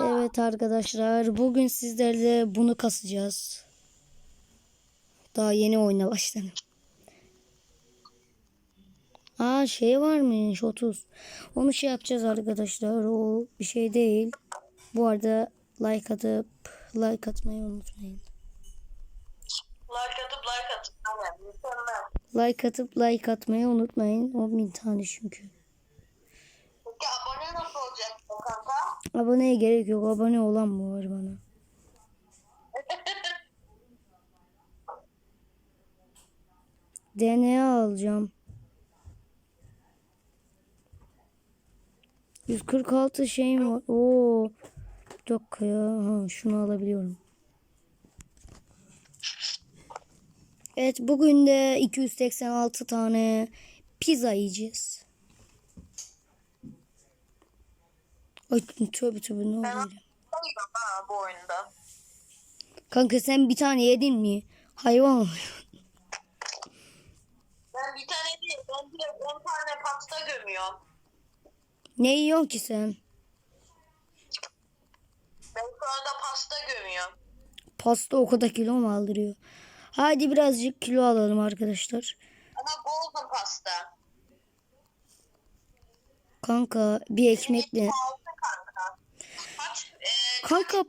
Evet arkadaşlar bugün sizlerle bunu kasacağız. Daha yeni oyuna başladım. Aa şey varmış 30. Onu şey yapacağız arkadaşlar. O bir şey değil. Bu arada like atıp like atmayı unutmayın. Like atıp like atıp. Like atmayı unutmayın. 10 bin tane çünkü. Peki abone nasıl olacak o kanka? Aboneye gerek yok. Abone olan mı var bana? DNA alacağım. 146 şeyim var. Oo. Bir dakika ya. Ha, şunu alabiliyorum. Evet bugün de 286 tane pizza yiyeceğiz. Ay tövbe tövbe ne Ben oluyor? Ha bu oyunda. Kanka sen bir tane yedin mi? Hayvan. Ben bir tane değil. Ben direkt 10 tane pasta gömüyorum. Ne yiyorsun ki sen? Ben şu anda pasta gömüyorum. Pasta o kadar kilo mu aldırıyor? Hadi birazcık kilo alalım arkadaşlar. Ama golden pasta. Kanka bir ekmekle. E, Kanka?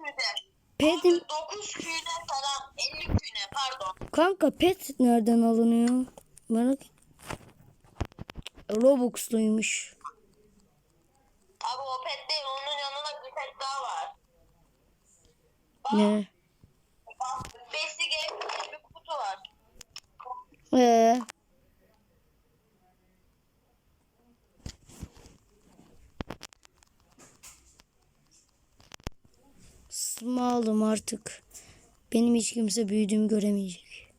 Pedim, 9 küne falan. 50 küne pardon. kanka pet nereden alınıyor? Merak Robux'luymuş. Abi o pet değil. Onun yanında bir pet daha var. Ne? Bak, Besi Game diye bir kutu var. Ee, Small'ım artık. Benim hiç kimse büyüdüğümü göremeyecek.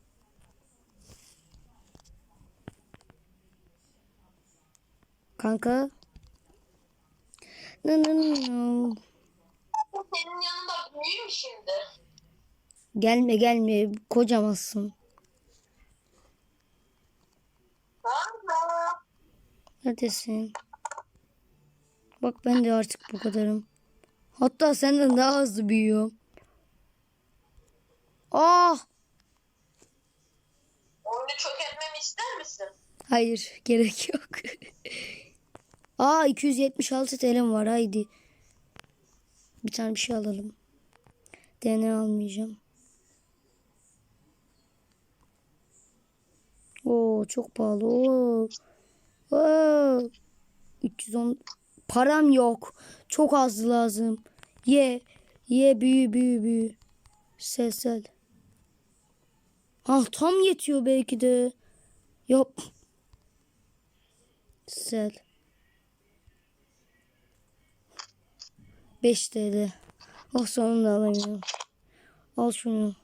Kanka. No, no, no, no. Senin yanında büyüğüm şimdi. Gelme gelme kocamazsın. Neredesin? Bak ben de artık bu kadarım. Hatta senden daha hızlı büyüyorum. Ah! Oyunu çökertmemi ister misin? Hayır gerek yok. Aa 276 TL'm var haydi. Bir tane bir şey alalım. DNA almayacağım. Oo çok pahalı. Oo. Oo. 310 param yok. Çok az lazım. Ye. Ye büyü büyü büyü. Sel sel. Ah tam yetiyor belki de. Yok. Sel. 5 TL. Oh sonunda alamıyorum. Al şunu.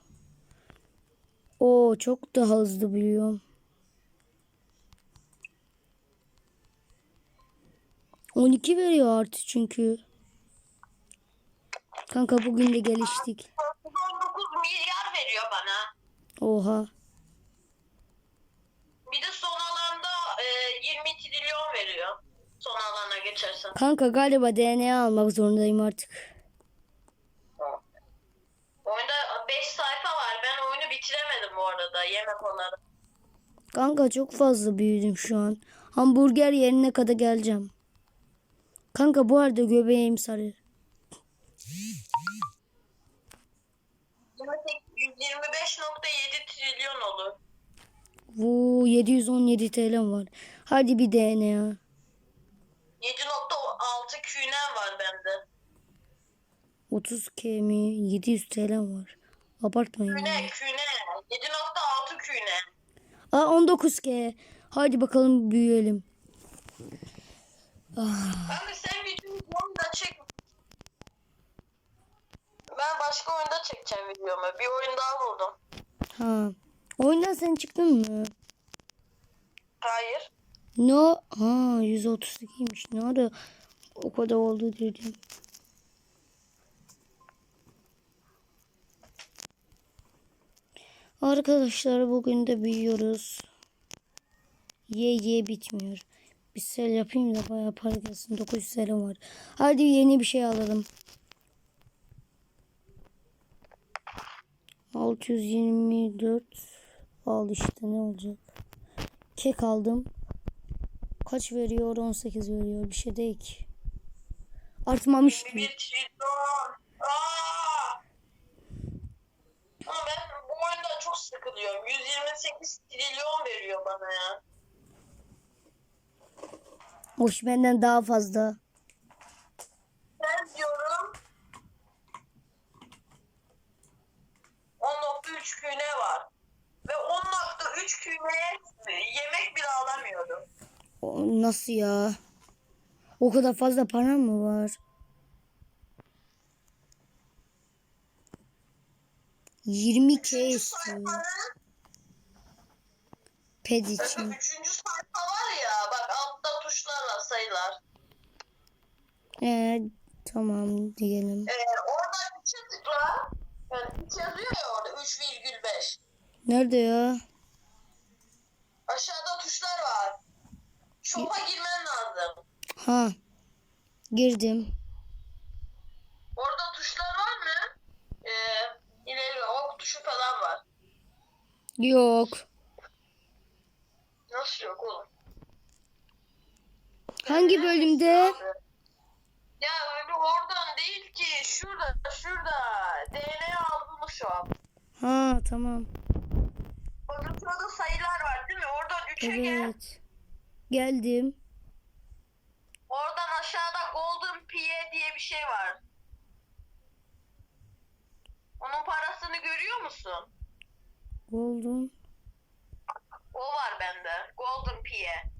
Oo çok daha hızlı biliyorum. 12 veriyor artı çünkü. Kanka bugün de geliştik. 19 milyar veriyor bana. Oha. Bir de son alanda e, 20 trilyon veriyor. Son alana geçersen. Kanka galiba DNA almak zorundayım artık. Oyunda 5 sayfa var. Ben oyunu bitiremedim bu arada yemek olarak. Kanka çok fazla büyüdüm şu an. Hamburger yerine kadar geleceğim. Kanka bu arada göbeğim sarı. 125.7 trilyon olur. Vuu 717 TL'm var. Hadi bir DNA. 7.6 künen var bende. 30 K mi? 700 TL'm var. Abartmayın. ya. Küne küne. 7.6 küne. Aa 19 K. Hadi bakalım büyüyelim. Kanka sen videoyu oyunda çek. Ben başka oyunda çekeceğim videomu. Bir oyun daha buldum. Ha. Oyundan sen çıktın mı? Hayır. No. Ha 132'ymiş. Ne ara o kadar oldu dedim. Arkadaşlar bugün de büyüyoruz. Ye ye bitmiyor. Bir sel yapayım da bayağı para gelsin. 900 selim var. Hadi yeni bir şey alalım. 624 al işte ne olacak. Kek aldım. Kaç veriyor? 18 veriyor. Bir şey değil ki. Artmamış ki. 21 trilyon. Aa! Ama ben bu oyundan çok sıkılıyorum. 128 trilyon veriyor bana ya. Hoş benden daha fazla. Ben diyorum 10.3 küne var. Ve 10.3 küne yemek bile alamıyorum. O, nasıl ya? O kadar fazla param mı var? 20 k istiyor. Ped için. Üçüncü sayfa var ya bak altta tuşlar var sayılar. Ee, tamam diyelim. Ee, orada üçe tıkla. Yani üç yazıyor ya orada 3,5. Nerede ya? Aşağıda tuşlar var. Shop'a girmen lazım. Ha. Girdim. Orada tuşlar var mı? Ee, ileri ok tuşu falan var. Yok. Nasıl yok oğlum? Hangi bölümde? Ya öyle oradan değil ki. Şurada, şurada. DNA aldığımız şu an. Ha tamam. Bakın şurada sayılar var değil mi? Oradan 3'e gel. Evet. Geldim. Oradan aşağıda Golden Pie diye bir şey var. Onun parasını görüyor musun? Buldum. O var bende. Golden Pie.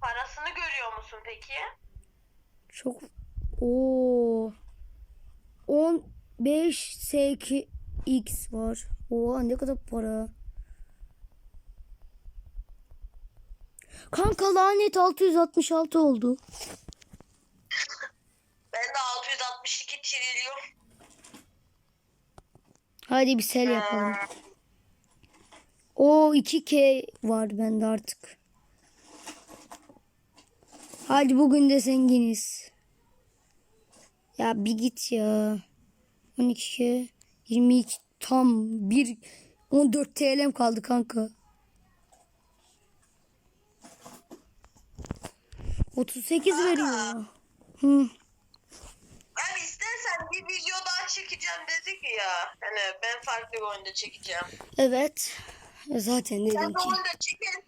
Parasını görüyor musun peki? Çok o 15 S2 X var. Oha ne kadar para. Kanka lanet 666 oldu. Bende 662 trilyon. Hadi bir sel yapalım. O 2K var bende artık. Hadi bugün de zenginiz. Ya bir git ya. 12 22 tam bir 14 TL'm kaldı kanka. 38 veriyor. Hı. Abi istersen bir video daha çekeceğim dedik ya. Hani ben farklı bir oyunda çekeceğim. Evet. Zaten Sen dedim de ki. oyunda çekersin.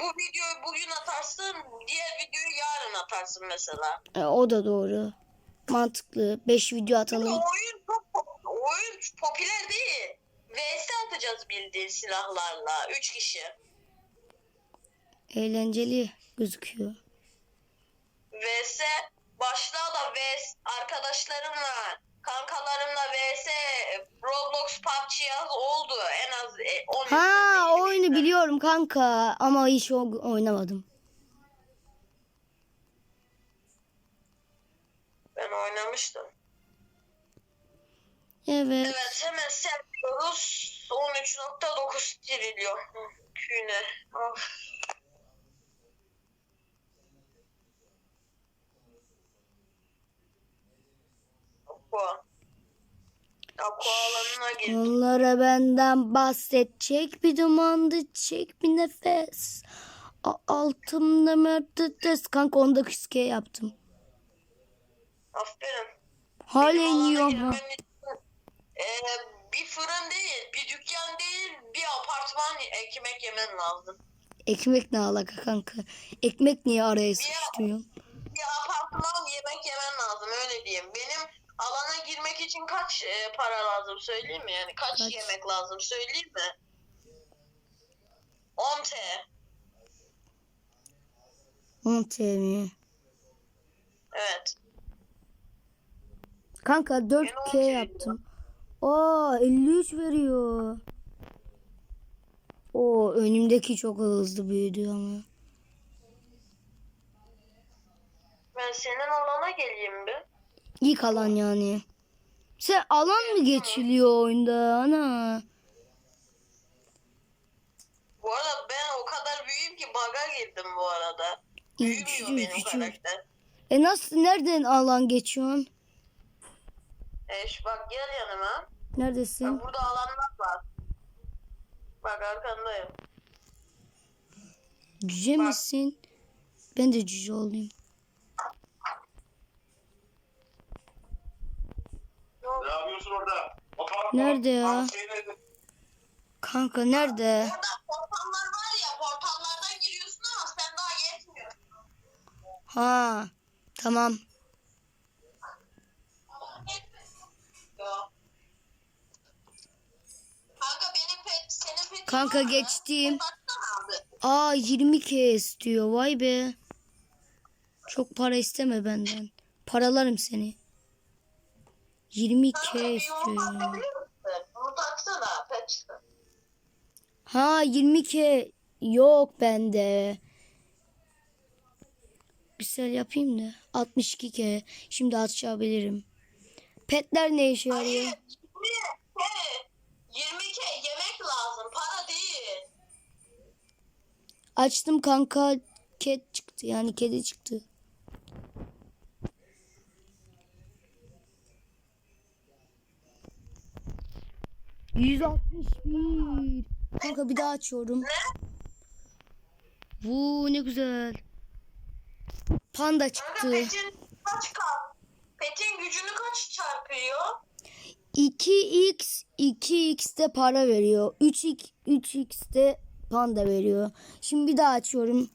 Bu videoyu bugün atarsın. Diğer videoyu yarın atarsın mesela. E, o da doğru. Mantıklı. 5 video Çünkü atalım. oyun çok pop- oyun popüler değil. VS atacağız bildiğin silahlarla. Üç kişi. Eğlenceli gözüküyor. VS başlığa da VS arkadaşlarımla kankalarımla VS Roblox PUBG yaz oldu en az e, 10 Ha izlenme, o 20 oyunu biliyorum kanka ama hiç oynamadım. Ben oynamıştım. Evet. Evet hemen seviyoruz. 13.9 trilyon. Küne. Of. Aqua. Aqua alanına girdim. Onlara benden bahsedecek bir dumandı çek bir nefes. A- altımda mertedes. Kanka 19 k yaptım. Aferin. Halen Benim alana yiyor girmen ama. için, e, bir fırın değil, bir dükkan değil, bir apartman ekmek yemen lazım. Ekmek ne alaka kanka? Ekmek niye araya sıkıştırıyorsun? Bir apartman yemek yemen lazım öyle diyeyim. Benim alana girmek için kaç e, para lazım söyleyeyim mi? Yani kaç, Kaç? yemek lazım söyleyeyim mi? 10 T. 10 TL. Evet. Kanka 4K Yine on yaptım. Aa 53 veriyor. O önümdeki çok hızlı büyüdü ama. Ben senin alana geleyim bir. İlk alan yani. Sen alan mı geçiliyor oyunda ana? Bu arada ben o kadar büyüğüm ki baga girdim bu arada. Büyümüyor küçük, benim küçük. karakter. E nasıl nereden alan geçiyorsun? Eş bak gel yanıma. Neredesin? Bak burada alanlar var. Bak arkandayım. Cüce misin? Ben de cüce olayım. Ne yapıyorsun orada? O park- Nerede ya? park şey nerede? Kanka nerede? Orada portallar var ya portallardan giriyorsun ama sen daha yetmiyor. Ha. Tamam. Kanka benim pet, senin petin Kanka var mı? geçtim. Baksana abi. Aa 20k istiyor. Vay be. Çok para isteme benden. Paralarım seni. 20k Kanka bir istiyor yumurta ya. atabiliyor musun? Bunu. Ha 20k yok bende. Sel yapayım da. 62k. Şimdi açabilirim. Petler ne işe Hayır. yarıyor? 20 K. 20 K yemek lazım. Para değil. Açtım kanka. Ket çıktı. Yani kedi çıktı. ...161... Kanka bir daha açıyorum. Ne? Bu ne güzel. Panda Kanka çıktı. petin kaç kal? Petin gücünü kaç çarpıyor? 2x 2x de para veriyor. 3x 3x de panda veriyor. Şimdi bir daha açıyorum.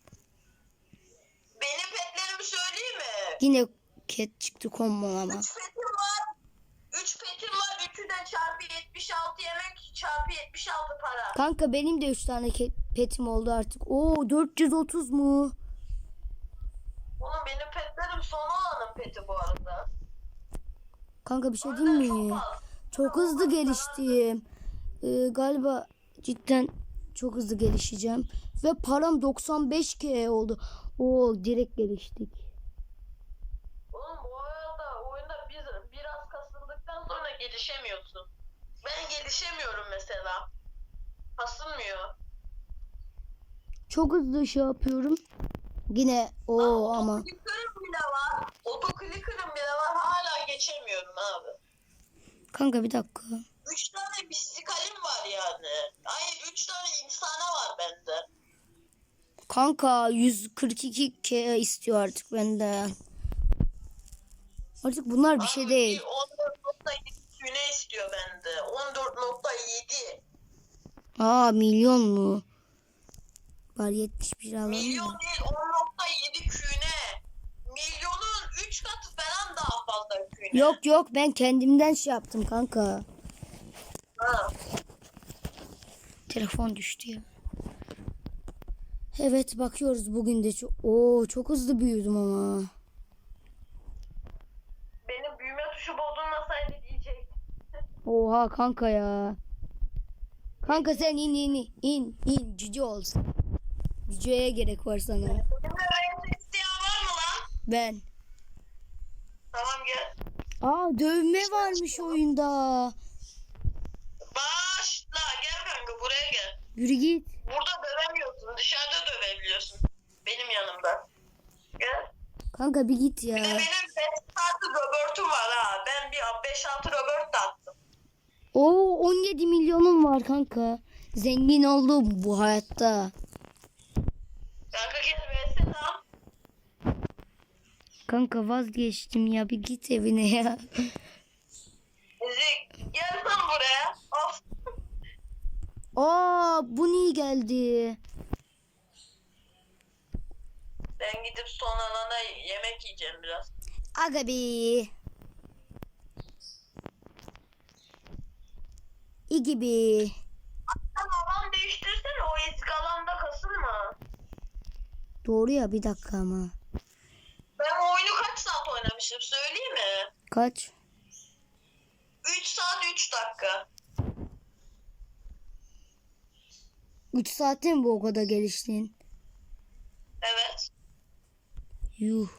Benim petlerimi söyleyeyim mi? Yine ket çıktı kombolama. 3 petim var. 3 petim var. 3'ü de çarpı 76 yemek çarpı 76 para. Kanka benim de 3 tane petim oldu artık. Oo 430 mu? Oğlum benim petlerim son alanın peti bu arada. Kanka bir şey O diyeyim mi? çok. Çok hızlı geliştim. Ee, galiba cidden çok hızlı gelişeceğim. Ve param 95k oldu. Oo direkt geliştik. Oğlum bu arada oyunda bir, biraz kasıldıktan sonra gelişemiyorsun. Ben gelişemiyorum mesela. Kasılmıyor. Çok hızlı şey yapıyorum. Yine o ama. Otoclicker'ım bile var. Otoclicker'ım bile var. Hala geçemiyorum abi. Kanka bir dakika. Üç tane bistikalim var yani. Hayır üç tane insana var bende. Kanka 142k istiyor artık benden. Artık bunlar bir şey değil. 14.7 güne istiyor bende. 14.7. Aa milyon mu? Var 71 alalım Milyon mı? değil 10.7 küne. Milyonun 3 katı falan daha fazla küne. Yok yok ben kendimden şey yaptım kanka. Ha. Telefon düştü ya. Evet bakıyoruz bugün de çok Oo çok hızlı büyüdüm ama. Benim büyüme tuşu bozulmasaydı diyecek. Oha kanka ya. Kanka sen in in in in cüce olsun. Cüceye gerek var sana. Benimle renkli isteyen var mı lan? Ben. Tamam gel. Aa dövme varmış oyunda. Başla gel kanka buraya gel. Yürü git. Burada dövemiyorsun dışarıda dövebiliyorsun. Benim yanımda. Gel. Kanka bir git Bir de ya. benim 5-6 Robert'um var ha. Ben bir 5-6 Robert. Oo 17 milyonum var kanka. Zengin oldum bu hayatta. Kanka gel versin lan. Kanka vazgeçtim ya bir git evine ya. Ezik gel lan buraya. Of. Aa bu niye geldi? Ben gidip son alana yemek yiyeceğim biraz. Aga be. İyi gibi. Sen alan değiştirsene o eski alanda kasılma. Doğru ya bir dakika ama. Ben o oyunu kaç saat oynamışım söyleyeyim mi? Kaç? 3 saat 3 dakika. 3 saatte mi bu o kadar geliştin? Evet. Yuh.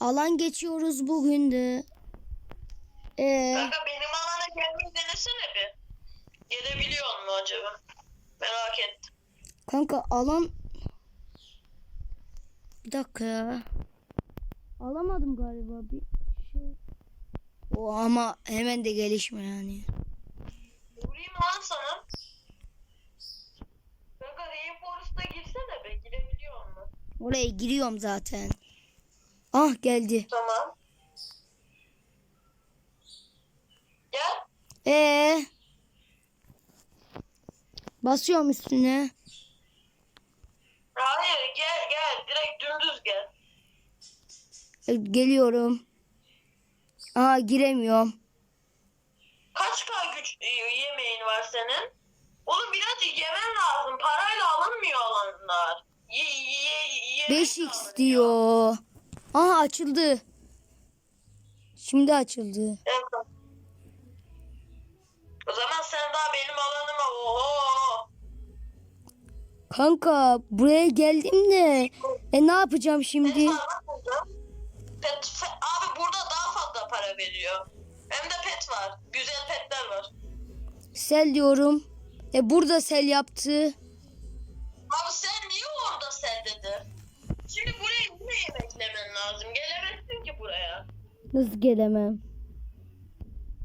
Alan geçiyoruz bugün de. Ee, Kanka benim alana gelmeyi denesene bir. Gelebiliyor mu acaba? Merak ettim. kanka alan... Bir dakika ya. Alamadım galiba bir şey. O ama hemen de gelişme yani. Vurayım lan sana. Kanka Rainforest'a girsene be. Girebiliyor musun? Oraya giriyorum zaten. Ah geldi. Tamam. Gel. Ee. Basıyorum üstüne. Hayır gel gel. Direkt dümdüz gel. E, Geliyorum. Aa giremiyorum. Kaç K güç e, yemeğin var senin? Oğlum birazcık yemen lazım. Parayla alınmıyor alanlar. Ye, ye, yemek 5x alınıyor. diyor. Aha açıldı. Şimdi açıldı. Evet. O zaman sen daha benim alanıma oho. Kanka buraya geldim de. E ne yapacağım şimdi? Pet abi burada daha fazla para veriyor. Hem de pet var. Güzel petler var. Sel diyorum. E burada sel yaptı. Abi sen niye orada sen dedi? Şimdi buraya yine yemeklemen lazım. Gelemezsin ki buraya. Nasıl gelemem?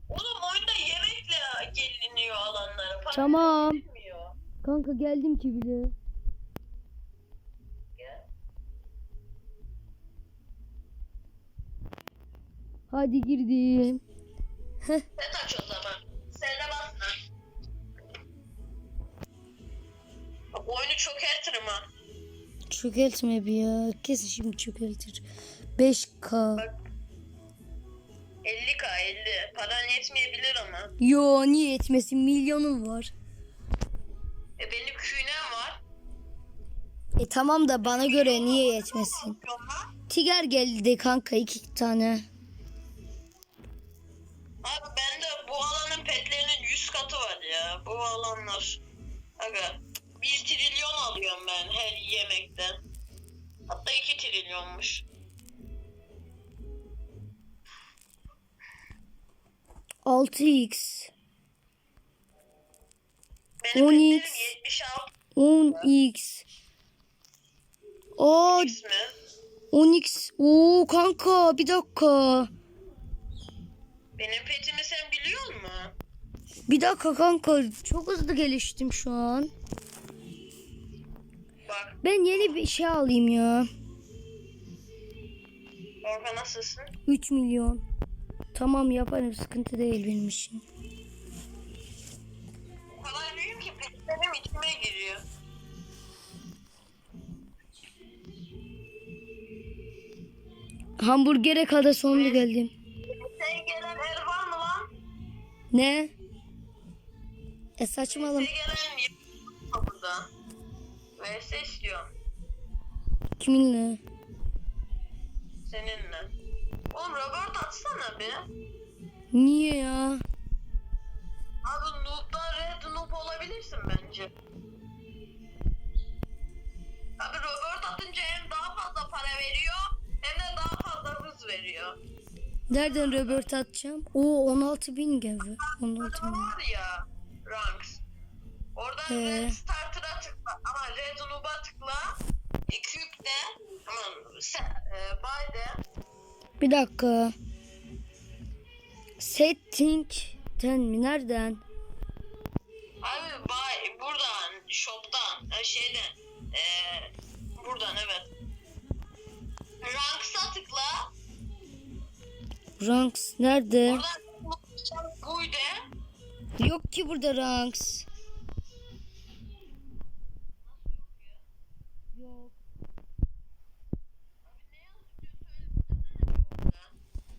Oğlum oyunda yemekle geliniyor alanlara. Para Tamam. Kanka geldim ki bile. Gel. Hadi girdim. Pet aç o zaman. Sen de basma. Bak oyunu çökertirim ha. Çökeltme bir ya. Kesin şimdi çökeltir. 5K. 50k 50. Paran yetmeyebilir ama. Yo niye etmesin? Milyonum var. E tamam da bana göre niye yetmesin? Tiger geldi kanka iki tane. Abi bende bu alanın petlerinin 100 katı var ya. Bu alanlar. Aga 1 trilyon alıyorum ben her yemekten. Hatta 2 trilyonmuş. Altı x Benim 10x. petlerim 76 10x. Aa X mi? 10x. Oo kanka bir dakika. Benim petimi sen biliyor musun? Bir dakika kanka çok hızlı geliştim şu an. Bak Ben yeni bir şey alayım ya. Orhan nasılsın? 3 milyon. Tamam yaparım sıkıntı değil benim için. O kadar büyüğüm ki petlerim içime giriyor. Hamburgere kadar sonunda geldim. Sen gelen el var mı lan? Ne? E saçmalama. Sen gelen burada. VS istiyorum. Kiminle? Seninle. Oğlum Robert atsana bir. Niye ya? Abi noob'dan red noob olabilirsin bence. Abi Robert atınca hem daha fazla para veriyor hem de daha veriyor. Nereden Robert atacağım? Oo 16 bin geldi. 16 bin. var ya ranks. Oradan Ee? red starter'a tıkla ama red noob'a tıkla. Equip de aman sen, e, buy de Bir dakika. Setting'ten mi? Nereden? Abi buy buradan shop'tan e, şeyden e, buradan evet. Ranks'a tıkla. Ranks nerede? Yok ki burada ranks. Yok.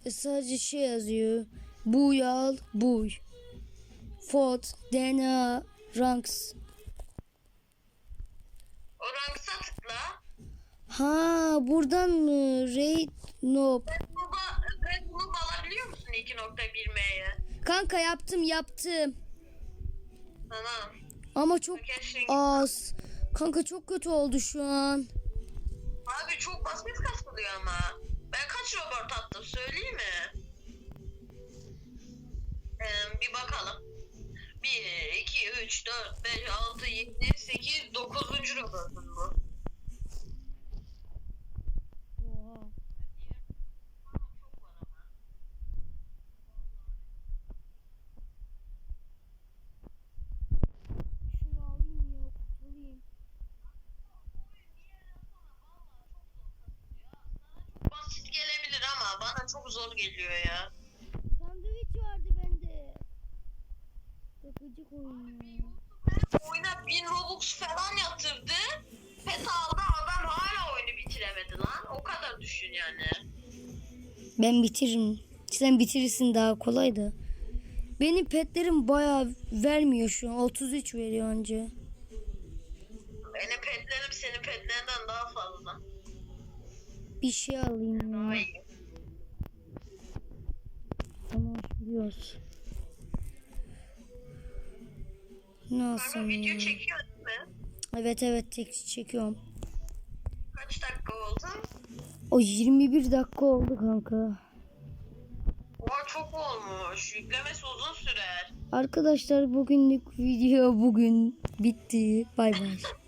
E sadece şey yazıyor. Buy al, buy. Fot, DNA, ranks. O ranks'a tıkla. Ha buradan mı? Raid nope. Red Noob'a Red Noob alabiliyor musun 2.1M'ye? Kanka yaptım yaptım. Tamam. Ama çok Keşke. az. Kanka çok kötü oldu şu an. Abi çok basit kasılıyor ama. Ben kaç robot attım söyleyeyim mi? Ee, bir bakalım. 1, 2, 3, 4, 5, 6, 7, 8, 9. robotum bu. zor geliyor ya. Sandviç vardı bende. Sıkıcı oyun ya. Oyuna 1000 Robux falan yatırdı. Pet aldı adam hala oyunu bitiremedi lan. O kadar düşün yani. Ben bitiririm. Sen bitirirsin daha kolay da. Benim petlerim bayağı vermiyor şu an. 33 veriyor anca. Benim petlerim senin petlerinden daha fazla. Bir şey alayım Daha ya. iyi. Tamam biliyoruz. Kanka alsam video çekiyor değil mi? Evet evet çek çekiyorum. Kaç dakika? O 21 dakika oldu kanka. Oha çok olmuş. Yüklemesi uzun sürer. Arkadaşlar bugünlük video bugün bitti. Bay bay.